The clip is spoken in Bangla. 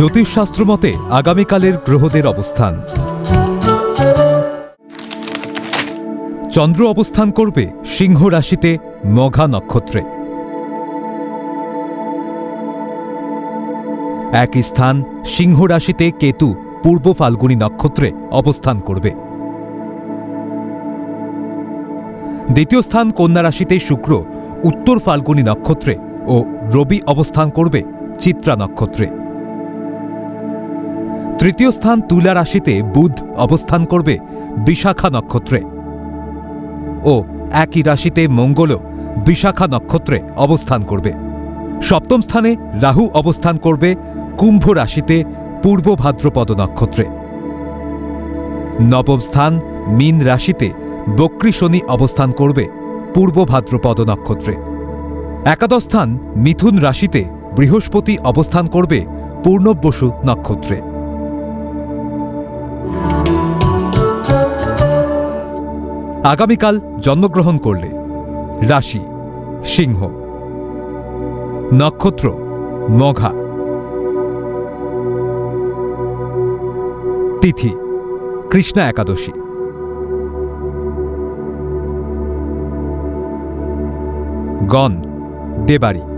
জ্যোতিষশাস্ত্র মতে আগামীকালের গ্রহদের অবস্থান। চন্দ্র অবস্থান করবে সিংহ রাশিতে মঘা নক্ষত্রে। একই স্থান সিংহ রাশিতে কেতু পূর্ব ফাল্গুনী নক্ষত্রে অবস্থান করবে। দ্বিতীয় স্থান কন্যা রাশিতে শুক্র, উত্তর ফাল্গুনী নক্ষত্রে ও রবি অবস্থান করবে চিত্রা নক্ষত্রে। তৃতীয় স্থান তুলা রাশিতে বুধ অবস্থান করবে বিশাখা নক্ষত্রে। ও একই রাশিতে মঙ্গলও বিশাখা নক্ষত্রে অবস্থান করবে। সপ্তম স্থানে রাহু অবস্থান করবে কুম্ভ রাশিতে পূর্ব ভাদ্রপদ নক্ষত্রে। নবম স্থান মীন রাশিতে বক্রী শনি অবস্থান করবে পূর্ব ভাদ্রপদ নক্ষত্রে। একাদশ স্থান মিথুন রাশিতে বৃহস্পতি অবস্থান করবে পূর্ণবসু নক্ষত্রে। আগামীকাল জন্মগ্রহণ করলে। রাশি সিংহ। নক্ষত্র মঘা। তিথি কৃষ্ণা একাদশী। গণ দেবাড়ি